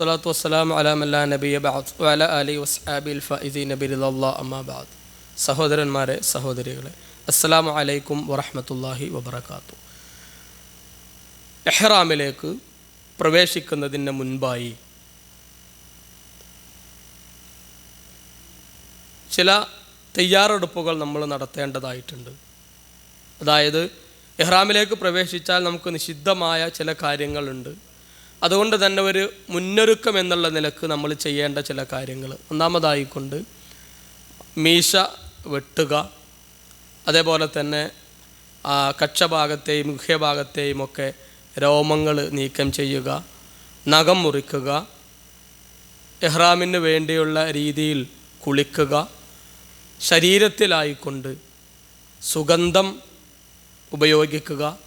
സ്വലാത്തു വസ്സലാം അലാമല്ലാ നബിയ ബാദ് വല അലി വസ്ആബിൽ ഫൈസി നബി അല്ലാ അമ്മാ സഹോദരന്മാരെ സഹോദരികളെ അസ്സലാമു അലൈക്കും വറഹമത്തല്ലാഹി വബർക്കാത്തു എഹ്റാമിലേക്ക് പ്രവേശിക്കുന്നതിന് മുൻപായി ചില തയ്യാറെടുപ്പുകൾ നമ്മൾ നടത്തേണ്ടതായിട്ടുണ്ട്. അതായത് എഹ്റാമിലേക്ക് പ്രവേശിച്ചാൽ നമുക്ക് നിഷിദ്ധമായ ചില കാര്യങ്ങളുണ്ട്. അതുകൊണ്ട് തന്നെ ഒരു മുന്നൊരുക്കം എന്നുള്ള നിലയ്ക്ക് നമ്മൾ ചെയ്യേണ്ട ചില കാര്യങ്ങൾ. ഒന്നാമതായിക്കൊണ്ട് മീശ വെട്ടുക. അതേപോലെ തന്നെ കക്ഷഭാഗത്തെയും മുഖ്യഭാഗത്തെയും ഒക്കെ രോമങ്ങൾ നീക്കം ചെയ്യുക. നഖം മുറിക്കുക. എഹ്റാമിന് വേണ്ടിയുള്ള രീതിയിൽ കുളിക്കുക. ശരീരത്തിലായിക്കൊണ്ട് സുഗന്ധം ഉപയോഗിക്കുക.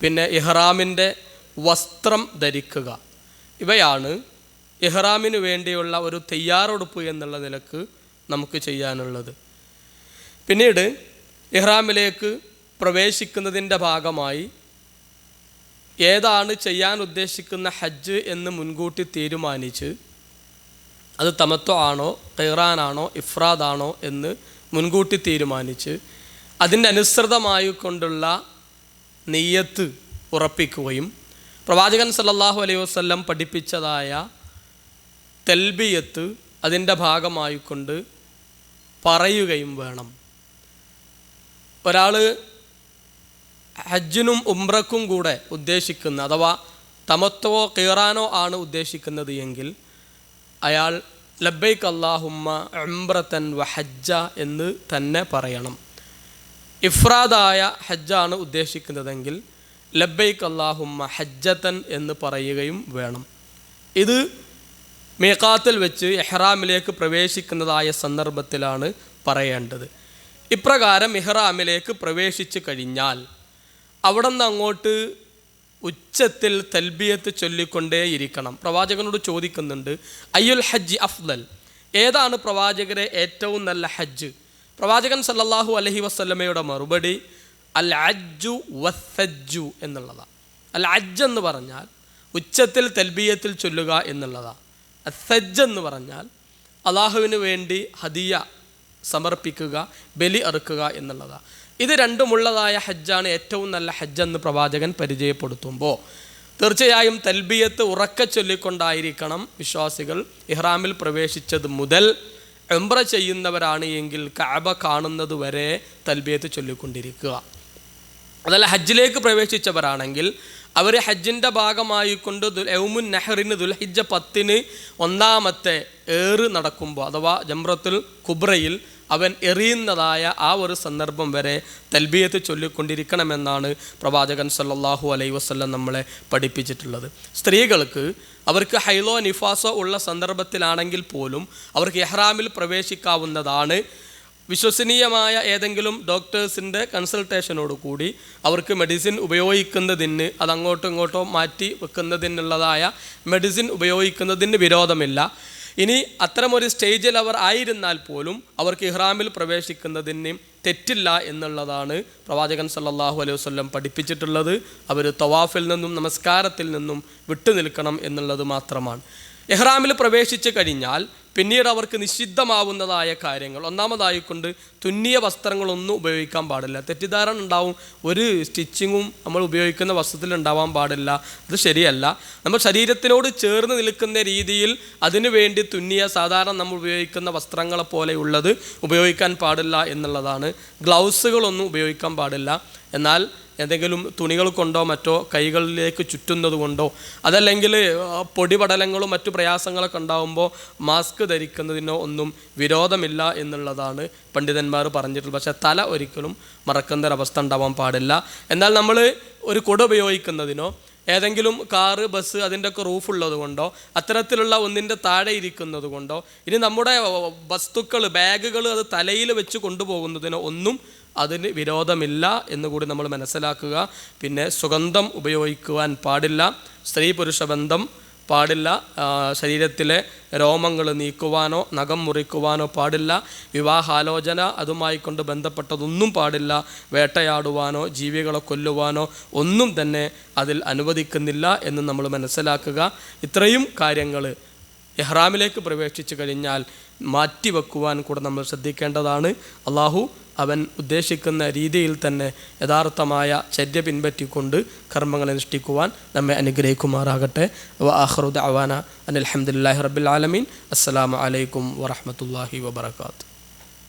പിന്നെ ഇഹ്റാമിന്റെ വസ്ത്രം ധരിക്കുക. ഇവയാണ് ഇഹ്റാമിന് വേണ്ടിയുള്ള ഒരു തയ്യാറെടുപ്പ് എന്നുള്ള നിലയ്ക്ക് നമുക്ക് ചെയ്യാനുള്ളത്. പിന്നീട് ഇഹ്റാമിലേക്ക് പ്രവേശിക്കുന്നതിന്റെ ഭാഗമായി ഏതാണ് ചെയ്യാൻ ഉദ്ദേശിക്കുന്ന ഹജ്ജ് എന്ന് മുൻകൂട്ടി തീരുമാനിച്ച് അത് തമത്വ ആണോ ഖൈറാനാണോ ഇഫ്രാദാണോ എന്ന് മുൻകൂട്ടി തീരുമാനിച്ച് അതിന്റെ അനുസൃതമായി കൊണ്ടുള്ള നെയ്യത്ത് ഉറപ്പിക്കുകയും പ്രവാചകൻ സല്ലല്ലാഹു അലൈഹി വസല്ലം പഠിപ്പിച്ചതായ തെൽബിയത്ത് അതിന്റെ ഭാഗമായിക്കൊണ്ട് പറയുകയും വേണം. ഒരാൾ ഹജ്ജിനും ഉംറക്കും കൂടെ ഉദ്ദേശിക്കുന്ന അഥവാ തമത്വോ കീറാനോ ആണ് ഉദ്ദേശിക്കുന്നത് എങ്കിൽ അയാൾ ലബൈക്ക് അള്ളാഹുമ്മ ഉംറത്തൻ വ ഹജ്ജ എന്ന് തന്നെ പറയണം. ഇഫ്രാദായ ഹജ്ജാണ് ഉദ്ദേശിക്കുന്നതെങ്കിൽ ലബൈക്ക് അള്ളാഹുമ്മ ഹജ്ജത്തൻ എന്ന് പറയുകയും വേണം. ഇത് മേക്കാത്തിൽ വെച്ച് എഹ്റാമിലേക്ക് പ്രവേശിക്കുന്നതായ സന്ദർഭത്തിലാണ് പറയേണ്ടത്. ഇപ്രകാരം ഇഹ്റാമിലേക്ക് പ്രവേശിച്ചു കഴിഞ്ഞാൽ അവിടെ നിന്ന് അങ്ങോട്ട് ഉച്ചത്തിൽ തൽബിയത്ത് ചൊല്ലിക്കൊണ്ടേയിരിക്കണം പ്രവാചകനോട് ചോദിക്കുന്നുണ്ട് അയ്യുൽ ഹജ്ജ് അഫ്ദൽ? ഏതാണ് പ്രവാചകരെ ഏറ്റവും നല്ല ഹജ്ജ്? പ്രവാചകൻ സല്ലാഹു അലഹി വസ്ല്ലമയുടെ മറുപടി അൽ അജ്ജു വസ്സജ്ജു എന്നുള്ളതാണ് അൽ അജ്ജ് എന്ന് പറഞ്ഞാൽ ഉച്ചത്തിൽ തൽബിയത്തിൽ ചൊല്ലുക എന്നുള്ളതാണ് അസജ്ജ് എന്ന് പറഞ്ഞാൽ അള്ളാഹുവിന് വേണ്ടി ഹദിയ സമർപ്പിക്കുക ബലി അറുക്കുക എന്നുള്ളതാണ് ഇത് രണ്ടുമുള്ളതായ ഹജ്ജാണ് ഏറ്റവും നല്ല ഹജ്ജ് എന്ന് പ്രവാചകൻ പരിചയപ്പെടുത്തുമ്പോൾ തീർച്ചയായും തൽബിയത്ത് ഉറക്ക ചൊല്ലിക്കൊണ്ടായിരിക്കണം വിശ്വാസികൾ ഇഹ്റാമിൽ പ്രവേശിച്ചത് മുതൽ എംബ്ര ചെയ്യുന്നവരാണ് എങ്കിൽ കഅബ കാണുന്നത് വരെ തൽബിയത്ത് ചൊല്ലിക്കൊണ്ടിരിക്കുക. അതല്ല ഹജ്ജിലേക്ക് പ്രവേശിച്ചവരാണെങ്കിൽ അവർ ഹജ്ജിന്റെ ഭാഗമായിക്കൊണ്ട് ദുൽ യൗമുൻ നെഹറിന് ദുൽഹിജ്ജ പത്തിന് ഒന്നാമത്തെ ഏറ് നടക്കുമ്പോൾ അഥവാ ജംറത്തുൽ കുബ്രയിൽ അവൻ എറിയുന്നതായ ആ ഒരു സന്ദർഭം വരെ തൽബിയത്ത് ചൊല്ലിക്കൊണ്ടിരിക്കണമെന്നാണ് പ്രവാചകൻ സല്ലാഹു അലൈ വസ്ല്ലം നമ്മളെ പഠിപ്പിച്ചിട്ടുള്ളത്. സ്ത്രീകൾക്ക് അവർക്ക് ഹൈലോ നിഫാസോ ഉള്ള സന്ദർഭത്തിലാണെങ്കിൽ പോലും അവർക്ക് എഹ്റാമിൽ പ്രവേശിക്കാവുന്നതാണ് വിശ്വസനീയമായ ഏതെങ്കിലും ഡോക്ടേഴ്സിന്റെ കൺസൾട്ടേഷനോട് കൂടി അവർക്ക് മെഡിസിൻ ഉപയോഗിക്കുന്നതിന് അത് അങ്ങോട്ടും ഇങ്ങോട്ടോ മാറ്റി വെക്കുന്നതിനുള്ളതായ മെഡിസിൻ ഉപയോഗിക്കുന്നതിന് വിരോധമില്ല. ഇനി അത്തരമൊരു സ്റ്റേജിൽ അവർ ആയിരുന്നാൽ പോലും അവർക്ക് ഇഹ്റാമിൽ പ്രവേശിക്കുന്നതിന് തെറ്റില്ല എന്നുള്ളതാണ് പ്രവാചകൻ സല്ലാഹു അലൈഹി വസല്ലം പഠിപ്പിച്ചിട്ടുള്ളത്. അവർ തവാഫിൽ നിന്നും നമസ്കാരത്തിൽ നിന്നും വിട്ടുനിൽക്കണം എന്നുള്ളത് മാത്രമാണ്. എഹ്റാമിൽ പ്രവേശിച്ചു കഴിഞ്ഞാൽ പിന്നീട് അവർക്ക് നിഷിദ്ധമാവുന്നതായ കാര്യങ്ങൾ. ഒന്നാമതായിക്കൊണ്ട് തുന്നിയ വസ്ത്രങ്ങളൊന്നും ഉപയോഗിക്കാൻ പാടില്ല. തെറ്റിദ്ധാരണ ഉണ്ടാവും. ഒരു സ്റ്റിച്ചിങ്ങും നമ്മൾ ഉപയോഗിക്കുന്ന വസ്ത്രത്തിൽ ഉണ്ടാവാൻ പാടില്ല. അത് ശരിയല്ല. നമ്മൾ ശരീരത്തിനോട് ചേർന്ന് നിൽക്കുന്ന രീതിയിൽ അതിനു വേണ്ടി തുന്നിയ സാധാരണ നമ്മൾ ഉപയോഗിക്കുന്ന വസ്ത്രങ്ങളെ പോലെയുള്ളത് ഉപയോഗിക്കാൻ പാടില്ല എന്നുള്ളതാണ്. ഗ്ലൗസുകളൊന്നും ഉപയോഗിക്കാൻ പാടില്ല. എന്നാൽ എന്തെങ്കിലും തുണികൾ കൊണ്ടോ മറ്റോ കൈകളിലേക്ക് ചുറ്റുന്നത് കൊണ്ടോ അതല്ലെങ്കിൽ പൊടിപടലങ്ങളും മറ്റു പ്രയാസങ്ങളൊക്കെ ഉണ്ടാകുമ്പോൾ മാസ്ക് ധരിക്കുന്നതിനോ ഒന്നും വിരോധമില്ല എന്നുള്ളതാണ് പണ്ഡിതന്മാർ പറഞ്ഞിട്ടുള്ളത്. പക്ഷേ തല ഒരിക്കലും മറക്കുന്ന ഒരവസ്ഥ ഉണ്ടാവാൻ പാടില്ല. എന്നാൽ നമ്മൾ ഒരു കുട ഉപയോഗിക്കുന്നതിനോ ഏതെങ്കിലും കാറ് ബസ് അതിന്റെയൊക്കെ റൂഫ് ഉള്ളത് കൊണ്ടോ അത്തരത്തിലുള്ള ഒന്നിന്റെ താഴെ ഇരിക്കുന്നത് കൊണ്ടോ ഇനി നമ്മുടെ വസ്തുക്കൾ ബാഗുകൾ അത് തലയിൽ വെച്ച് കൊണ്ടുപോകുന്നതിനോ ഒന്നും അതിന് വിരോധമില്ല എന്ന് കൂടി നമ്മൾ മനസ്സിലാക്കുക. പിന്നെ സുഗന്ധം ഉപയോഗിക്കുവാൻ പാടില്ല. സ്ത്രീ പുരുഷ ബന്ധം പാടില്ല. ശരീരത്തിലെ രോമങ്ങൾ നീക്കുവാനോ നഖം മുറിക്കുവാനോ പാടില്ല. വിവാഹാലോചന അതുമായി കൊണ്ട് ബന്ധപ്പെട്ടതൊന്നും പാടില്ല. വേട്ടയാടുവാനോ ജീവികളെ കൊല്ലുവാനോ ഒന്നും തന്നെ അതിൽ അനുവദിക്കുന്നില്ല എന്ന് നമ്മൾ മനസ്സിലാക്കുക. ഇത്രയും കാര്യങ്ങൾ ഇഹ്റാമിലേക്ക് പ്രവേശിച്ചു കഴിഞ്ഞാൽ മാറ്റിവെക്കുവാൻ കൂടെ നമ്മൾ ശ്രദ്ധിക്കേണ്ടതാണ്. അള്ളാഹു അവൻ ഉദ്ദേശിക്കുന്ന രീതിയിൽ തന്നെ യഥാർത്ഥമായ ചര്യ പിൻപറ്റിക്കൊണ്ട് കർമ്മങ്ങൾ അനുഷ്ഠിക്കുവാൻ നമ്മെ അനുഗ്രഹിക്കുമാറാകട്ടെ. വ ആഹ്റുദ് അവാന അനിൽഹമുല്ലാഹി റബ്ബിൽ ആലമീൻ. അസ്സാം വലൈക്കും വറഹമത്തല്ലാഹി വബർക്കാത്തു